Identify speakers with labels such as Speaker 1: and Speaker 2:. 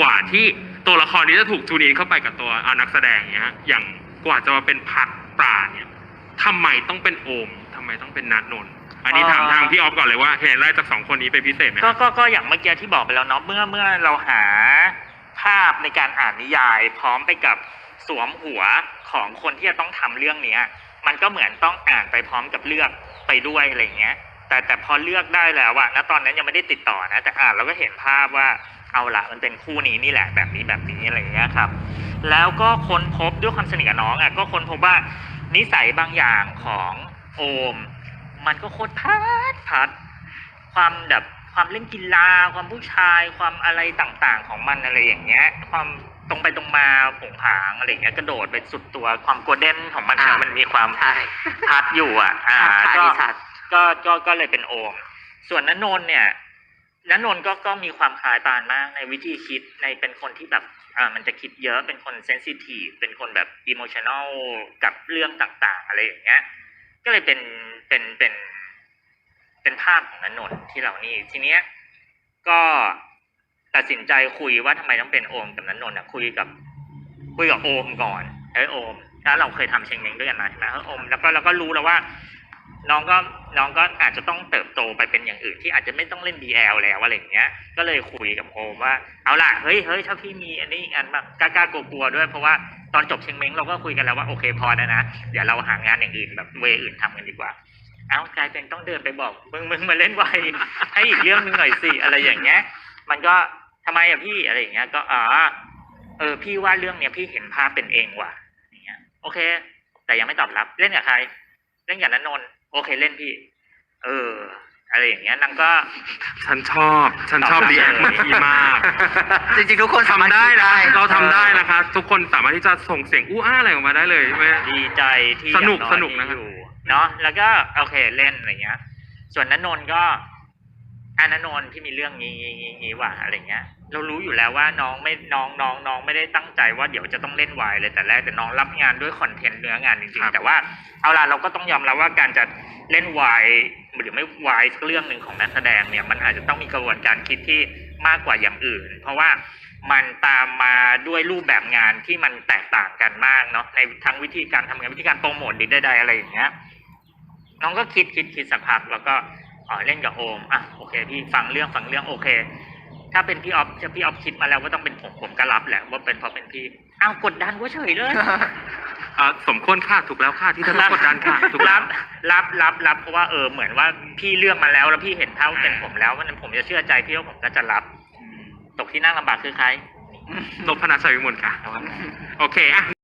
Speaker 1: กว่าที่ตัวละครนี้จะถูกจูนอินเข้าไปกับตัวอนักแสดงเนี้ยอย่างกว่าจะมาเป็นพัดปลาเนี่ยทำไมต้องเป็นโอมทำไมต้องเป็นนัทนนท์อันนี้ถามทางพี่ออฟก่อนเลยว่าเห็นอะไรจากสองคนนี้เป็นพิเศษไหม
Speaker 2: ก็ก็อย่างเมื่อกี้ที่บอกไปแล้วเนาะเมื่อเมื่อเราหาภาพในการอ่านนิยาย พร้อมไปกับสวมหัวของคนที่จะต้องทำเรื่องเนี้ย มันก็เหมือนต้องอ่านไปพร้อมกับเลือกไปด้วยอะไรเงี้ย แต่แต่พอเลือกได้แล้วอะณตอนนั้นยังไม่ได้ติดต่อนะ แต่อ่านแล้วก็เห็นภาพว่า เอาละมันเป็นคู่นี้นี่แหละแบบนี้แบบนี้อะไรอย่างเงี้ยครับ แล้วก็ค้นพบด้วยความสนิทกับน้องอะก็ค้นพบว่านิสัยบางอย่างของโอม มันก็โคตรพัดพัด ความแบบความเล่นกีฬาความผู้ชายความอะไรต่างๆ ของมันอะไรอย่างเงี้ย ความตรงไปตรงมาผงผางอะไรอย่างเงี้ยกระโดดไปสุดตัวความโกลเด้นของมันอะ
Speaker 3: อ่ามั
Speaker 2: มันมีความ
Speaker 3: ใช่
Speaker 2: พัดอยู่อะ อ่า
Speaker 3: ขา
Speaker 2: ก็
Speaker 3: ดิฉัน
Speaker 2: ก็ก็ก็เลยเป็นโอม ส่วนนนนท์เนี่ย นนนท์ก็ก็มีความคล้ายปานมากในวิธีคิดในเป็นคนที่แบบอ่ามันจะคิดเยอะเป็นคนเซนซิทีฟเป็นคนแบบอิโมชัน a ลกับเรื่องต่างๆ อะไรอย่างเงี้ย ก็เลยเป็นเป็นเป็นเป็นภาพของนนนท์ที่เรานี่ทีเนี้ยก็ตัดสินใจคุยว่าทำไมต้องเป็นโอมกับนนนท์อะคุยกับ คุยกับโอมก่อนเอ้โอมถ้าเราเคยทำเชงเม้งด้วยกันมาใช่ไหมโอมแล้วก็เราก็รู้แล้วว่า น้องก็น้องก็อาจจะต้องเติบโตไปเป็นอย่างอื่นที่อาจจะไม่ต้องเล่น BL แล้วอะไรอย่างเงี้ย ก็เลยคุยกับโอมว่าเอาล่ะเฮ้ยเฮ้ยถ้าพี่มีอันนี้อีกอันแบบกล้ากลัวด้วยเพราะว่าตอนจบเชงเม้งเราก็คุยกันแล้วว่าโอเคพอแล้วนะเดี๋ยวเราหางานอย่างอื่นแบบเวอื่นทำกันดีกว่าเอากลายเป็นต้องเดินไปบอกมึงมึงมาเล่นไวให้อีกเรื่องหนึงหน่อยสิอะไรอย่างเงี้ย มันก็ทำไมอะพี่อะไรอย่างเงี้ย ก็อ๋อเออพี่ว่าเรื่องเนี้ยพี่เห็นภาพเป็นเองว่ะอย่างเงี้ย โอเค แต่ยังไม่ตอบรับเล่นกับใคร เล่นกับนันนนท์ โอเคเล่นพี่ เออ อะไรอย่างเงี้ยนางก็
Speaker 1: ฉันชอบ ฉันชอบ
Speaker 2: ตอบ
Speaker 1: รีแอค
Speaker 2: เลย
Speaker 1: เมื่อกี้มาก
Speaker 3: จริงๆ ทุกคนสามารถ
Speaker 1: ทำได้
Speaker 3: คิ
Speaker 1: นะเราทำได้
Speaker 3: เออ
Speaker 1: นะคะ ทุกคนสามารถที่จะส่งเสียงอู้อ้าอะไรออกมาได้เลยใช่ไหม
Speaker 2: ดีใจที่
Speaker 1: สนุก
Speaker 2: อย่างอย
Speaker 1: สนุกนะครับ
Speaker 2: มีอยู่เนาะแล้วก็โอเคเล่นอะไรเงี้ย ส่วนนันนนท์ก็ อันนันนนท์ที่มีเรื่องงี้งี้งี้งี้ว่ะอะไรเงี้ย เรารู้อยู่แล้วว่าน้องไม่น้องน้องน้องไม่ได้ตั้งใจว่าเดี๋ยวจะต้องเล่นวายเลยแต่แรกแต่น้องรับงานด้วยคอนเทนต์เนื้องานจริงๆ แต่ว่าเอาล่ะเราก็ต้องยอมรับว่าการจะเล่นวายหรือไม่วายสักเรื่องหนึ่งของนักแสดงเนี่ยมันอาจจะต้องมีกระบวนการคิดที่มากกว่าอย่างอื่น เพราะว่ามันตามมาด้วยรูปแบบงานที่มันแตกต่างกันมากเนาะในทั้งวิธีการทำงานวิธีการโปรโมทหรือใดๆอะไรอย่างเงี้ยน้องก็คิดคิดคิดสักพักแล้วก็อ๋อ เล่นกับโอมอะโอเค พี่ฟังเรื่องฟังเรื่องโอเค ถ้าเป็นพี่ออฟจะพี่ออฟคิดมาแล้วว่าต้องเป็นผมผมก็รับแหละว่าเป็นเพราะเป็นพี่อ้าวกดดันว่าเฉยเลย
Speaker 1: อ่าสมควรค่าถูกแล้วค่าที่จะรับกดดันค่ะถูกแล้
Speaker 2: รั
Speaker 1: ว
Speaker 2: บรับรับรับเพราะว่าเออเหมือนว่าพี่เลือกมาแล้วแล้วพี่เห็นเท่าเป็นผมแล้วว่านั้นผมจะเชื่อใจพี่ว่าผมก็จะรับ ตกที่นั่งลำบากคือใคร
Speaker 1: นพนัสชัยวิมลค่ะ โอเคอะ